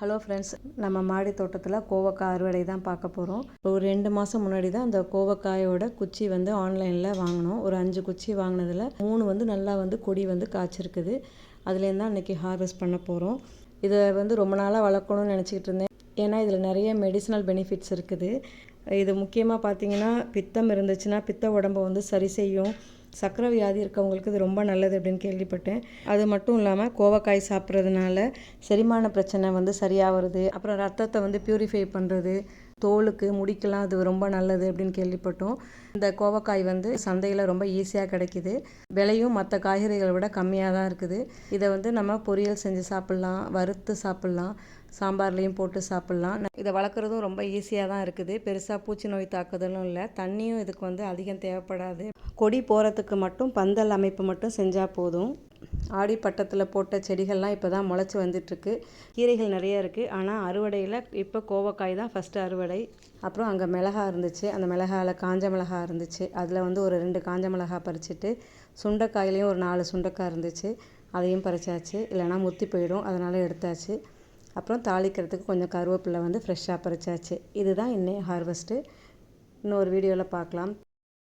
Hello friends நம்ம மாடி தோட்டத்தில் கோவக்காய் அறுவடை தான் பார்க்க போகிறோம் ஒரு ரெண்டு மாதம் முன்னாடி தான் அந்த கோவக்காயோட குச்சி வந்து ஆன்லைனில் வாங்கினோம். ஒரு அஞ்சு குச்சி வாங்கினதில் மூணு வந்து நல்லா வந்து கொடி வந்து காய்ச்சிருக்குது. அதுலேருந்து தான் இன்றைக்கி ஹார்வெஸ்ட் பண்ண போகிறோம் இதை வந்து ரொம்ப நாளாக வளர்க்கணும்னு நினச்சிக்கிட்டு இருந்தேன். ஏன்னா இதில் நிறைய மெடிசனல் பெனிஃபிட்ஸ் இருக்குது. இது முக்கியமாக பார்த்தீங்கன்னா பித்தம் இருந்துச்சுன்னா பித்த உடம்பை வந்து சரி செய்யும். சர்க்கரை வியாதி இருக்கவங்களுக்கு இது ரொம்ப நல்லது அப்படின்னு கேள்விப்பட்டேன். அது மட்டும் இல்லாமல் கோவக்காய் சாப்பிட்றதுனால செரிமான பிரச்சனை வந்து சரியாக வருது அப்புறம் ரத்தத்தை வந்து பியூரிஃபை பண்ணுறது தோலுக்கு முடிக்கெல்லாம் அது ரொம்ப நல்லது அப்படின்னு கேள்விப்பட்டோம். இந்த கோவக்காய் வந்து சந்தையில் ரொம்ப ஈஸியாக கிடைக்கிது. விலையும் மற்ற காய்கறிகளை விட கம்மியாக தான் இருக்குது. இதை வந்து நம்ம பொரியல் செஞ்சு சாப்பிட்லாம் வறுத்து சாப்பிட்லாம் சாம்பார்லேயும் போட்டு சாப்பிட்லாம். இதை வளர்க்குறதும் ரொம்ப ஈஸியாக தான் இருக்குது. பெருசாக பூச்சி நோய் தாக்குதலும் இல்லை. தண்ணியும் இதுக்கு வந்து அதிகம் தேவைப்படாது. கொடி போகிறதுக்கு மட்டும் பந்தல் அமைப்பு மட்டும் செஞ்சால் போதும். ஆடி பட்டத்தில் போட்ட செடிகள்லாம் இப்போ தான் முளைச்சி வந்துட்டுருக்கு. கீரைகள் நிறைய இருக்குது ஆனால் அறுவடையில் இப்போ கோவக்காய் தான் ஃபஸ்ட்டு அறுவடை. அப்புறம் அங்கே மிளகா இருந்துச்சு. அந்த மிளகாவில் காஞ்ச மிளகா இருந்துச்சு. அதில் வந்து ஒரு ரெண்டு காஞ்ச மிளகா பறிச்சிட்டு சுண்டைக்காயிலையும் ஒரு நாலு சுண்டைக்காய் இருந்துச்சு. அதையும் பறிச்சாச்சு. இல்லைனா முத்தி போயிடும். அதனால் எடுத்தாச்சு. அப்புறம் தாளிக்கிறதுக்கு கொஞ்சம் கருவேப்பிலை வந்து ஃப்ரெஷ்ஷாக பறிச்சாச்சு. இதுதான் இன்னைய ஹார்வெஸ்ட்டு இன்னொரு வீடியோவில் பார்க்கலாம்